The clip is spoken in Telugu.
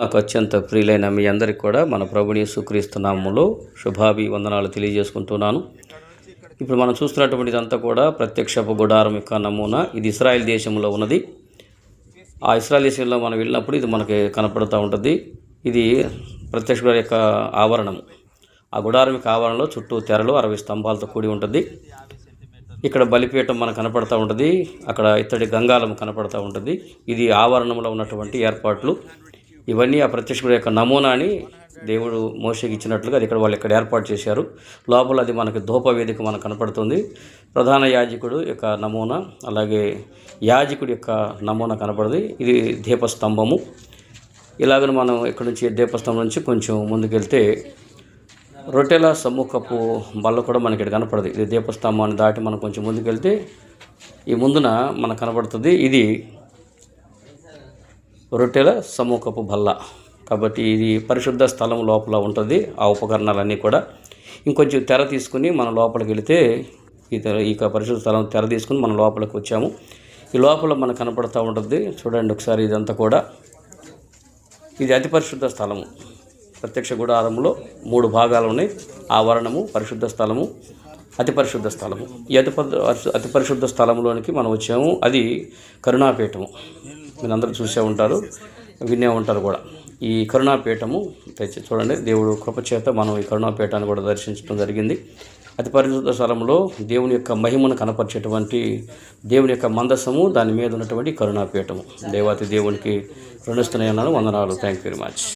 నాకు అత్యంత ప్రియులైన మీ అందరికి కూడా మన ప్రభుని సుక్రీస్తున్నాములో శుభాభి వందనాలు తెలియజేసుకుంటున్నాను. ఇప్పుడు మనం చూస్తున్నటువంటిదంతా కూడా ప్రత్యక్షపు గుడారం యొక్క నమూనా. ఇది ఇస్రాయల్ దేశంలో ఉన్నది. ఆ ఇస్రాయల్ దేశంలో మనం వెళ్ళినప్పుడు ఇది మనకి కనపడుతూ ఉంటుంది. ఇది ప్రత్యక్ష గుడారం యొక్క ఆవరణము ఆ గుడారం యొక్క ఆవరణలో చుట్టూ తెరలు అరవై స్తంభాలతో కూడి ఉంటుంది. ఇక్కడ బలిపీఠం మనకు కనపడుతూ ఉంటుంది. అక్కడ ఇత్తడి గంగాలం కనపడుతూ ఉంటుంది. ఇది ఆవరణంలో ఉన్నటువంటి ఏర్పాట్లు. ఇవన్నీ ఆ ప్రత్యక్షకుడు యొక్క నమూనా అని దేవుడు మోసకి ఇచ్చినట్లుగా అది ఇక్కడ వాళ్ళు ఇక్కడ ఏర్పాటు చేశారు. లోపల అది మనకి ధూప వేదిక మనకు కనపడుతుంది. ప్రధాన యాజకుడు యొక్క నమూనా అలాగే యాజకుడి యొక్క నమూనా కనపడదు. ఇది దీపస్తంభము. ఇలాగని మనం ఇక్కడ నుంచి దీపస్తంభం నుంచి కొంచెం ముందుకెళ్తే రొట్టెల సమ్ముఖపు బల్ల కూడా మనకి ఇక్కడ కనపడదు. ఇది దీపస్తంభాన్ని దాటి మనం కొంచెం ముందుకెళ్తే ఈ ముందున మనకు కనపడుతుంది. ఇది రొట్టెల సమూకపు బల్ల. కాబట్టి ఇది పరిశుద్ధ స్థలం లోపల ఉంటుంది. ఆ ఉపకరణాలన్నీ కూడా ఇంకొంచెం తెర తీసుకుని మనం లోపలికి వెళితే ఈ తెర ఈ పరిశుద్ధ స్థలం తెర తీసుకుని మనం లోపలికి వచ్చాము. ఈ లోపల మనకు కనపడుతూ ఉంటుంది. చూడండి ఒకసారి ఇదంతా కూడా. ఇది అతి పరిశుద్ధ స్థలము. ప్రత్యక్ష గుడారంలో మూడు భాగాలు ఉన్నాయి. ఆవరణము పరిశుద్ధ స్థలము అతి పరిశుద్ధ స్థలము. ఈ అతి అతి పరిశుద్ధ స్థలంలోనికి మనం వచ్చాము. అది కరుణాపీఠము. మీరు అందరూ చూసే ఉంటారు వినే ఉంటారు కూడా. ఈ కరుణాపీఠము తెచ్చి చూడండి దేవుడు కృపచేత మనం ఈ కరుణాపీఠాన్ని కూడా దర్శించడం జరిగింది. అతి పరిశుద్ధ స్థలంలో దేవుని యొక్క మహిమను కనపరిచేటువంటి దేవుని యొక్క మందసము దాని మీద ఉన్నటువంటి కరుణాపీఠము. దేవాతి దేవునికి రుణిస్తున్నాయన్నాను. వందనాలు. Thank you very much